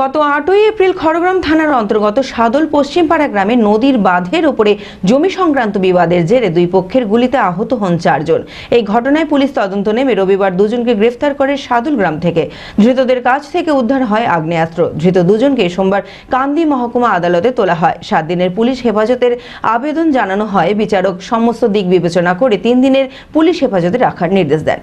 গত আটই এপ্রিল খড়গ্রাম থানার অন্তর্গত সাদল পশ্চিমপাড়া গ্রামে নদীর বাঁধের ওপরে জমি সংক্রান্ত বিবাদের জেরে দুই পক্ষের গুলিতে আহত হন চারজন। এই ঘটনায় পুলিশ তদন্ত নেমে রবিবার দুজনকে গ্রেফতার করে সাদুল গ্রাম থেকে। ধৃতদের কাছ থেকে উদ্ধার হয় আগ্নেয়াস্ত্র। ধৃত দুজনকে সোমবার কান্দি মহকুমা আদালতে তোলা হয়। সাত দিনের পুলিশ হেফাজতের আবেদন জানানো হয়। বিচারক সমস্ত দিক বিবেচনা করে তিন দিনের পুলিশ হেফাজতে রাখার নির্দেশ দেন।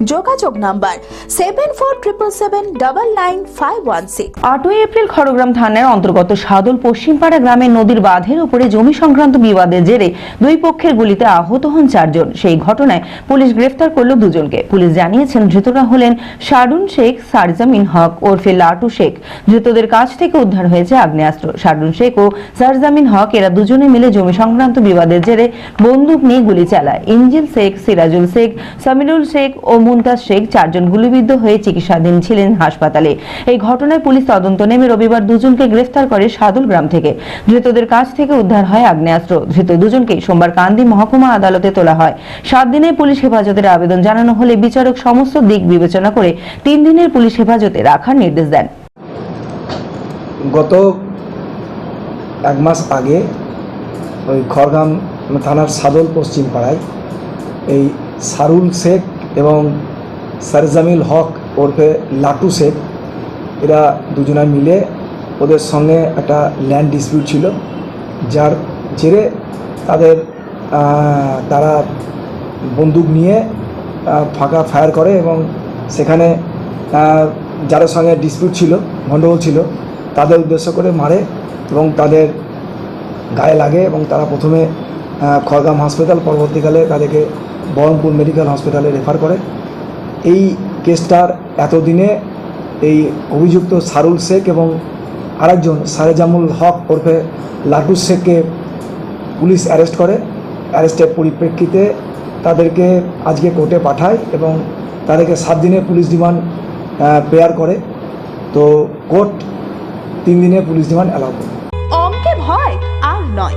যোগাযোগ number seven four triple seven double nine five one six আটই এপ্রিল খড়গ্রাম থানার অন্তর্গত সাদল পশ্চিমপাড়া গ্রামে নদীর বাঁধের উপরে জমি সংক্রান্ত বিবাদের জেরে দুই পক্ষের গুলিতে আহত হন চারজন। সেই ঘটনায় পুলিশ গ্রেফতার করল দুজনকে। পুলিশ জানিয়েছেন, ধৃতরা হলেন শারুন শেখ, সারজামিন হক ওরফে লাটু শেখ। ধৃতদের কাছ থেকে উদ্ধার হয়েছে আগ্নেয়াস্ত্র। শারুন শেখ ও সারজামিন হক এরা দুজনে মিলে জমি সংক্রান্ত বিবাদের জেরে বন্দুক নিয়ে গুলি চালায়। ইঞ্জিল শেখ, সিরাজুল শেখ, সামিরুল শেখ ও মুমতাজ শেখ চারজন গুলিবিদ্ধ হয়ে চিকিৎসাধীন ছিলেন হাসপাতালে। এই ঘটনায় পুলিশ তদন্ত নেমে রবিবার দুজনকে গ্রেফতার করে সাদুল গ্রাম থেকে। ধৃতদের কাছ থেকে উদ্ধার হয় আগ্নেয়াস্ত্র। ধৃত দুজনকে সোমবার কান্দি মহকুমা আদালতে তোলা হয়। সাত দিনের পুলিশ হেফাজতের আবেদন জানানো হলে বিচারক সমস্ত দিক বিবেচনা করে তিন দিনের পুলিশ হেফাজতে রাখার নির্দেশ দেন। গত এক মাস আগে ওই খড়গ্রাম থানার সাদল পশ্চিম পাড়ায় এই সারুল শেখ এবং সারজামিল হক ওরফে লাটু শেখ, এরা দুজনে মিলে ওদের সঙ্গে একটা ল্যান্ড ডিসপিউট ছিল, যার জেরে তাদের তারা বন্দুক নিয়ে ফাঁকা ফায়ার করে এবং সেখানে যাদের সঙ্গে ডিসপিউট ছিল গণ্ডগোল ছিল, তাদের উদ্দেশ্য করে মারে এবং তাদের গায়ে লাগে এবং তারা প্রথমে খড়গাম হাসপাতাল পরবর্তীকালে তাদেরকে বহরমপুর মেডিকেল হসপিটালে রেফার করে। এই কেসটার এতদিনে এই অভিযুক্ত সারুল শেখ এবং আরেকজন সারেজামুল হক ওরফে লাটু শেখকে পুলিশ অ্যারেস্ট করে। অ্যারেস্টের পরিপ্রেক্ষিতে তাদেরকে আজকে কোর্টে পাঠায় এবং তাদেরকে সাত দিনের পুলিশ ডিমান্ড প্রেয়ার করে। তো কোর্ট তিন দিনে পুলিশ ডিমান্ড অ্যালাউ করে। অঙ্কে ভয় আর নয়।